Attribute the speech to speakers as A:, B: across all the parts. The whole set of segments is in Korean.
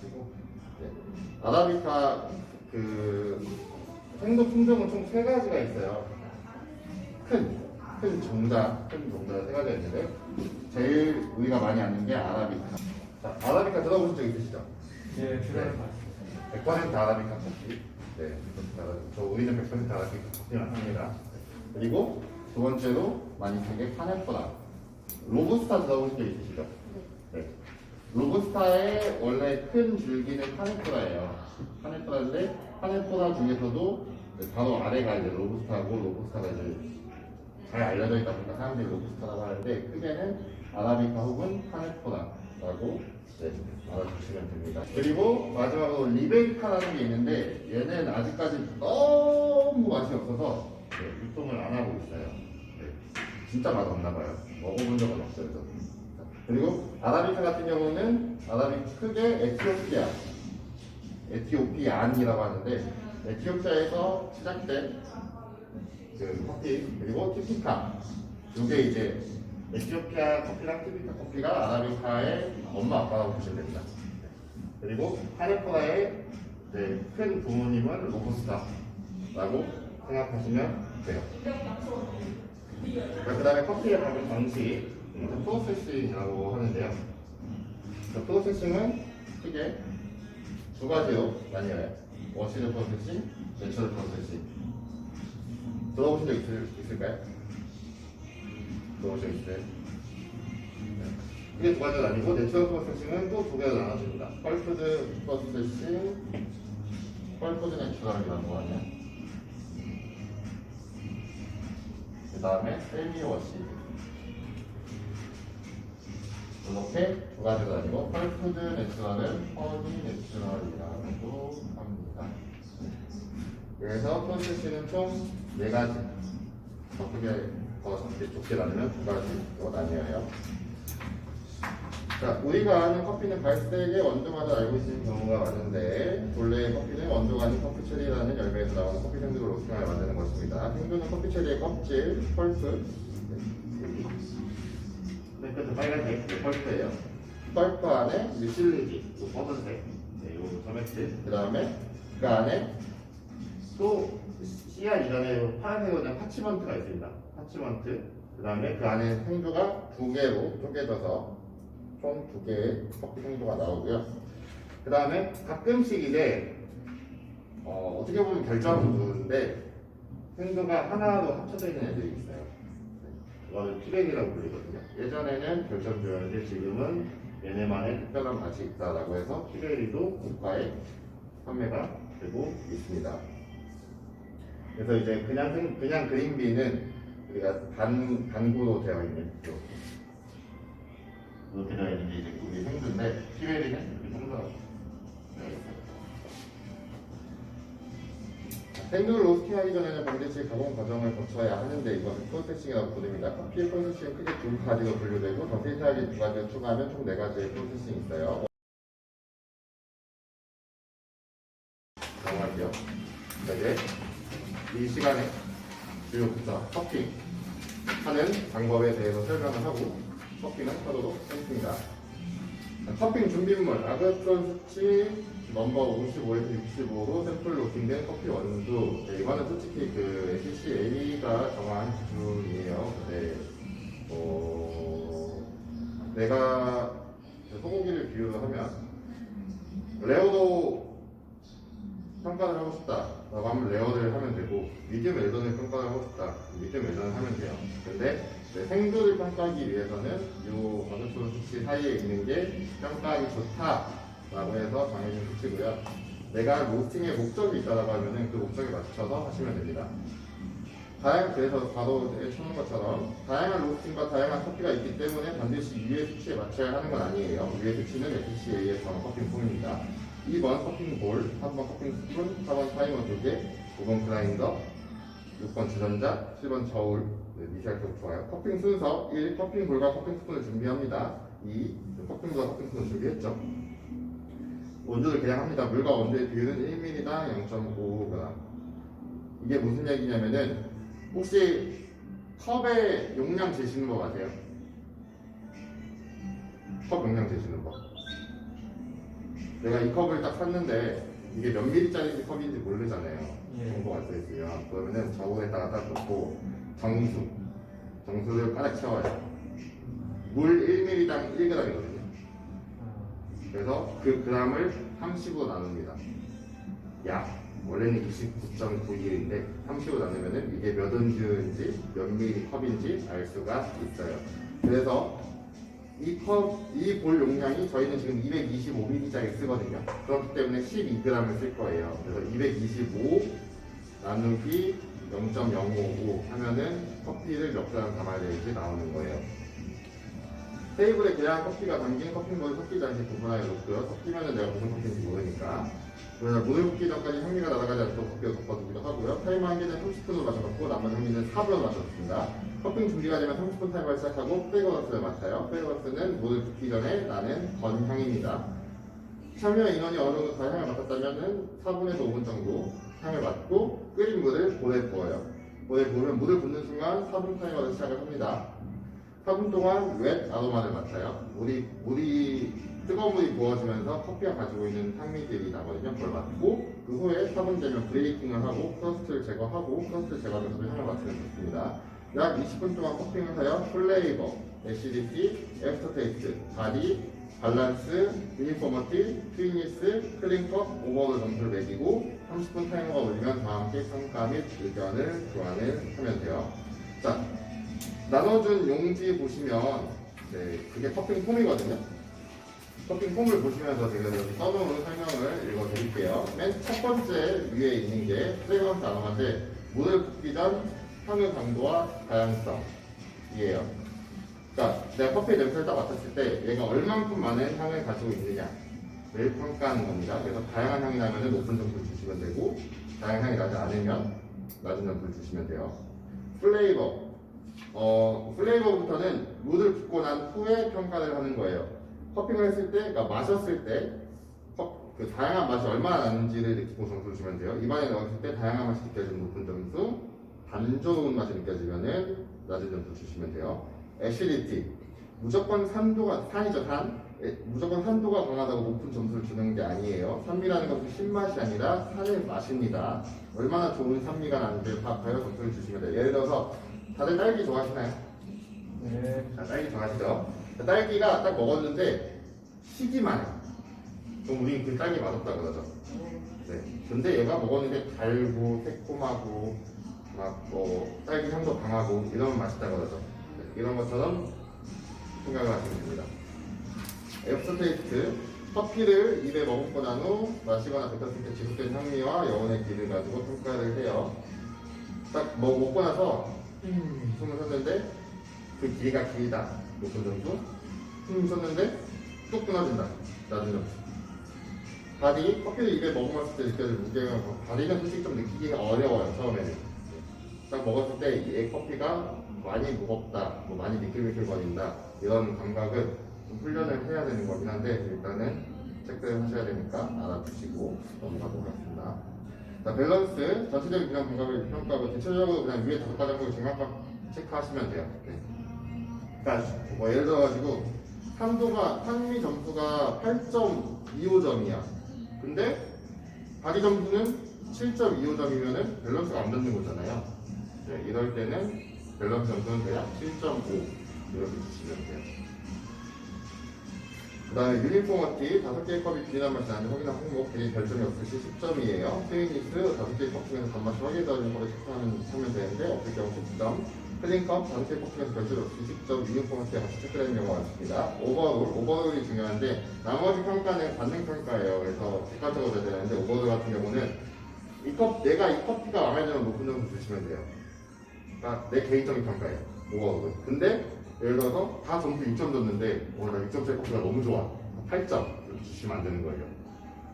A: 하시고 네. 아라비카 그 생도 품종은 총 세 가지가 있어요. 큰, 큰 종자, 큰 종자가 세 가지가 있는데 제일 우리가 많이 아는 게 아라비카. 자, 아라비카 들어보신 적 있으시죠?
B: 예, 들어를
A: 네.
B: 봤습니다.
A: 100% 아라비카 커피. 네, 100% 아라비카. 저 우리는 100% 아라비카 커피만 합니다. 그리고 두 번째로 많이 쓰는 게 카네포라. 로부스타 들어보신 적 있으시죠? 네. 로부스타의 원래 큰 줄기는 카네포라예요. 카네포라인데 카네포라 중에서도 바로 아래가 이제 로부스타고 로부스타가 이제 잘 알려져 있다 보니까 사람들이 로부스타라고 하는데 크게는 아라비카 혹은 카네포라라고 네, 알아주시면 됩니다. 그리고 마지막으로 리베이카라는 게 있는데 얘는 아직까지 너무 맛이 없어서 네, 유통을 안 하고 있어요. 네, 진짜 맛없나 봐요. 먹어본 적은 없어요. 저도. 자, 그리고 아라비카 같은 경우는 아라비 크게 에티오피아, 에티오피안이라고 하는데 에티오피아에서 시작된 그 커피 그리고 티피카 이게 이제 에티오피아 커피랑 티피카 커피가 아라비카의 엄마 아빠라고 보시면 됩니다. 그리고 카네포라의 이제 큰 부모님은 로부스타라고 생각하시면 돼요. 그 다음에 커피의 발효 방식 음, 프로세싱이라고 하는데요. 그 프로세싱은 크게 두 가지로 나뉘어요. 워시드 프로세싱, 내추럴 프로세싱. 들어보신 적 있을, 있을까요? 들어보신 적 있어요? 네. 이게 두 가지가 아니고 내추럴 프로세싱은 또 두 개로 나눠집니다. 펄푸드 프로세싱, 펄푸드 내추럴이라고 하는 그 다음에 세미 워시드 이렇게 두 가지가 아니고 펄푸드 내추럴은 허니 내추럴이라고 합니다. 그래서 프로세스는 총 네 가지 어떻게 더 좁게, 좁게 나누면 두 가지로 나뉘어요. 자, 우리가 아는 커피는 발색의 원두마다 알고 있는 경우가 많은데 본래 커피는 원두가 아닌 커피체리라는 열매에서 나오는 커피 생두를 로스팅하여 만드는 것입니다. 생두는 커피체리의 껍질, 펄프 네, 끝은 빨간색, 네, 펄프예요. 펄프 안에 유실리지, 요 검은색, 네, 요 점액질, 그 다음에 그 안에 또 씨앗 이전에 파란색으로 그냥 파치먼트가 있습니다. 파치먼트. 그 다음에 그 안에 생두가 두 개로 쪼개져서 총 두 개의 커피 생두가 나오고요. 그 다음에 가끔씩 이제 어, 떻게 보면 결정은 좋은데 생두가 하나로 합쳐져 있는 애들이 있어요. 네, 그거를 피백이라고 불리거든요. 예전에는 결정주였는데 지금은 얘네만의 특별한 맛이 있다라고 해서 피베리도 고가에 판매가 되고 있습니다. 그래서 이제 그냥 생- 그냥 그린비는 우리가 단 단구로 되어 있는 요 이렇게 되어 있는 게 이제 우리 생두인데 피베리는 생두를 로스팅 하기 전에는 반드시 가공 과정을 거쳐야 하는데 이것을 프로세싱이라고 부릅니다. 커피의 프로세싱은 크게 두 가지로 분류되고 더 세세하게 두 가지를 추가하면 총 네 가지의 프로세싱이 있어요. 넘어갈게요. 자, 이제 이 시간에 주요 부터 커피 하는 방법에 대해서 설명을 하고 커피는 하도록 하겠습니다. 자, 커피 준비물 아그트론 수치 넘버 55에서 65로 샘플 로팅된 커피 원두. 네, 이거는 솔직히 그 SCA가 정한 기준이에요. 근데 어, 내가 그 소고기를 비유를 하면 레오도 평가를 하고 싶다 라고 하면 레어를 하면 되고 미디엄 웰던을 평가를 하고 싶다. 미디엄 웰던을 하면 돼요. 근데 네, 생두를 평가하기 위해서는 이 가격표 수치 사이에 있는 게 평가하기 좋다라고 해서 정해진 수치고요. 내가 로스팅의 목적이 있다라고 하면은 그 목적에 맞춰서 하시면 됩니다. 다양 그래서 바로 쳐놓은 것처럼 다양한 로스팅과 다양한 커피가 있기 때문에 반드시 위의 수치에 맞춰야 하는 건 아니에요. 위의 수치는 FCA의 정한 커피품입니다. 2번 커핑 볼, 3번 커핑 스푼, 4번 타이머 2개, 5번 그라인더, 6번 주전자, 7번 저울, 네, 미시할수록 좋아요. 커핑 순서 1. 커핑 볼과 커핑 스푼을 준비합니다. 2. 커핑 볼과 커핑 스푼을 준비했죠. 원두를 계량합니다. 물과 원두의 비율은 1ml당 0.55g. 이게 무슨 얘기냐면은 혹시 컵의 용량 재시는 법 아세요? 컵 용량 재시는 법. 내가 이 컵을 딱 샀는데 이게 몇 미리짜리 컵인지 모르잖아요.
B: 예.
A: 정보가 써 있으면 그러면은 저거에다가 딱 넣고 정수 정수를 가득 채워요. 물 1ml당 1g이거든요. 그래서 그 g을 30으로 나눕니다. 약 원래는 29.91인데 30으로 나누면은 이게 몇 온즈인지 몇 미리 컵인지 알 수가 있어요. 그래서 이 컵, 이볼 용량이 저희는 지금 225ml짜리 쓰거든요. 그렇기 때문에 12g을 쓸 거예요. 그래서 225 나누기 0.055 하면은 커피를 몇 그램 담아야 되는지 나오는 거예요. 테이블에 그냥 커피가 담긴 커피물을 섞이지 않게 구분하여 놓고요. 섞이면은 내가 무슨 커피인지 모르니까. 그래서 물을 붓기 전까지 향기가 날아가지 않도록 커피를 덮어두기도 하고요. 타이머 한 개는 30분으로 맞춰놓고 나머지 한 개는 4분으로 맞춰놓습니다. 커피 준비가 되면 30분 타이머를 시작하고 프레그런스를 맡아요. 프레그런스는 물을 붓기 전에 나는 건향입니다. 참여 인원이 어느 정도 다 향을 맡았다면 4분에서 5분 정도 향을 맡고 끓인 물을 볼에 부어요. 볼에 부으면 물을 붓는 순간 4분 타이머를 시작을 합니다. 4분 동안 웻 아로마를 맡아요. 물이, 물이, 뜨거운 물이 부어지면서 커피가 가지고 있는 향미들이 나거든요. 그걸 맡고, 그 후에 4분 되면 브레이킹을 하고, 크러스트를 제거하고, 크러스트 제거하면서 향을 맡으면 좋습니다. 약 20분 동안 커핑을 하여 플레이버, 애시디티, 엑스터 테이스트, 바디, 밸런스, 유니포머티, 트위니스, 클린컵, 오버롤 점수를 매기고 30분 타이머가 올리면 다 함께 평가 및 의견을 교환을 하면 돼요. 자, 나눠준 용지 보시면 네, 그게 커핑 폼이거든요. 커핑 폼을 보시면서 제가 여기 써놓은 설명을 읽어드릴게요. 맨 첫 번째 위에 있는 게 프레그런스 아로마인데 물을 붓기 전 향의 강도와 다양성이에요. 자, 내가 커피 냄새를 딱 맡았을 때 얘가 얼만큼 많은 향을 가지고 있느냐를 평가하는 겁니다. 그래서 다양한 향이 나면 높은 점수를 주시면 되고 다양한 향이 나지 않으면 낮은 점수를 주시면 돼요. 플레이버 어, 플레이버부터는 물을 붓고 난 후에 평가를 하는 거예요. 커피를 했을 때, 그러니까 마셨을 때, 컵- 그 다양한 맛이 얼마나 나는지를 느끼고 점수를 주면 돼요. 입안에 넣었을 때 다양한 맛이 느껴지는 높은 점수, 단조로운 맛이 느껴지면은 낮은 점수 주시면 돼요. 애시디티. 무조건 산도가, 산이죠, 산. 에, 무조건 산도가 강하다고 높은 점수를 주는 게 아니에요. 산미라는 것은 신맛이 아니라 산의 맛입니다. 얼마나 좋은 산미가 나는지 다 가려 점수를 주시면 돼요. 예를 들어서 다들 딸기 좋아하시나요?
B: 네.
A: 자, 딸기 좋아하시죠? 자, 딸기가 딱 먹었는데 시기만 해. 그럼 우리 그 딸기 맛없다 그러죠. 네. 근데 얘가 먹었는데 달고 새콤하고 막뭐 딸기 향도 강하고 이러면 맛있다 그러죠. 네, 이런 것처럼 생각을 하시면 됩니다. 앱스테이트 커피를 입에 머금고 난후 마시거나 뱉었을 때 지속된 향미와 여운의 길을 가지고 평가를 해요. 딱 뭐 먹고 나서 음, 숨을 쉬었는데 그 길이가 길다 높은 점수 숨 쉬었는데 뚝 끊어진다 낮은 점수 바디 커피를 입에 머금었을 때 느껴질 무게가 바디는 솔직히 좀 느끼기 어려워요 처음에는 딱 먹었을 때 이 커피가 많이 무겁다 뭐 많이 미끌미끌거린다 이런 감각은 좀 훈련을 해야 되는 거긴 한데 일단은 체크를 하셔야 되니까 알아두시고 넘어가도록 하겠습니다 자, 밸런스 전체적인 균형 감각을 평가하고 대체적으로 그냥 위에 다섯 가지 정도 중간값 체크하시면 돼요. 네. 그러니까 뭐 예를 들어가지고 산도가 산미 점수가 8.25점이야. 근데 바디 점수는 7.25점이면은 밸런스가 안 맞는 거잖아요. 네, 이럴 때는 밸런스 점수는 대략 7.5 이렇게 주시면 돼요. 그 다음에 유니포머티 다섯 개의 컵이 비린한 맛이 나는지 확인한 항목 개인 별점이 시 10점이에요. 트위니스 다섯 개의 컵 중에서 단맛이 확인되는 거를 체크하면 하면 되는데 없을 경우 10점. 클린컵 다섯 개의 컵 중에서 별점이 없을 시 10점. 유니포머티가 같이 체크되는 경우가 많습니다. 오버롤 오버롤이 중요한데 나머지 평가는 관능 평가예요. 그래서 객관적으로 되는데 오버롤 같은 경우는 이 컵 내가 이 커피가 마음에 들면 높은 점수 주시면 돼요. 그러니까 내 개인적인 평가예요. 오버롤은. 근데 예를 들어서 다 점수 6점 줬는데 오늘 나 6점짜리 커피가 너무 좋아. 8점 이렇게 주시면 안 되는 거예요.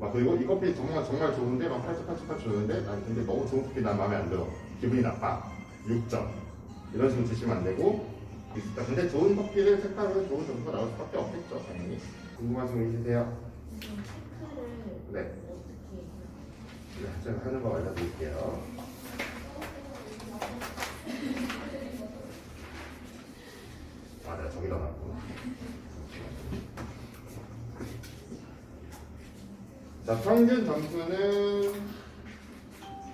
A: 막 그리고 이 커피 정말 정말 좋은데 막 8점 8점 8점 줬는데 난 근데 너무 좋은 커피 난 마음에 안 들어. 기분이 나빠. 6점. 이런 식으로 주시면 안 되고. 있다 근데 좋은 커피를 색깔로 좋은 점수가 나올 수밖에 없겠죠 당연히. 궁금하신 거 있으세요? 네? 네 제가 하는 거 알려드릴게요 아 내가 저기다 놨구나 자, 평균 점수는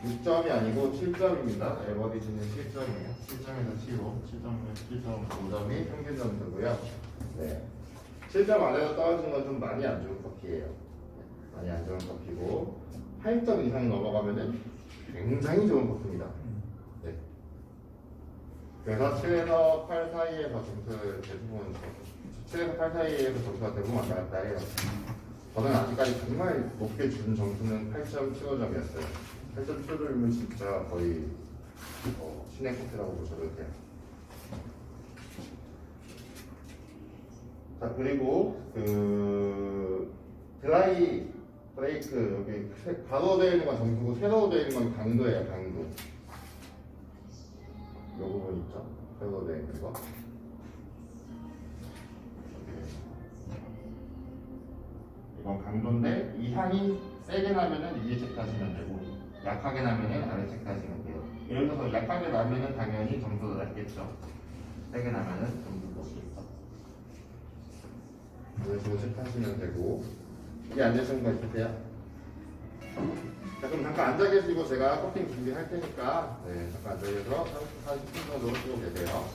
A: 6점이 아니고 7점입니다. 에버리지는 7점이에요. 7점에서 7호, 7점에서 7.5점이 평균 점수고요. 네. 7점 안에서 떨어진 건 좀 많이 안 좋은 커피예요. 많이 안 좋은 커피고 8점 이상 넘어가면은 굉장히 좋은 커피입니다. 네. 그래서 7에서 8 사이에서 점수를 대부분 7에서 8 사이에서 점수가 대부분 왔다 갔다 해요. 저는 아직까지 정말 높게 준 점수는 8.75점이었어요. 8.75점이면 진짜 거의 어, 신의 코트라고 보셔도 돼요. 자 그리고 그 드라이 브레이크 여기 세- 가로 되어 있는 건 점수고 세로 되어 있는 건 강도예요 강도. 이 부분 있죠? 세로되어 있는 거. 이건 강도인데 이 향이 세게 나면은 위에 체크하시면 되고 약하게 나면은 아래 체크하시면 돼요. 예를 들어서 약하게 나면은 당연히 점수도 낮겠죠. 세게 나면은 점수도 높겠죠. 이런 식으로 체크하시면 되고 이게 안 되시는 거 있으세요? 자 그럼 잠깐 앉아 계시고 제가 커팅 준비할 테니까 네 잠깐 앉아 계셔서 30분 정도 쓰고 계세요.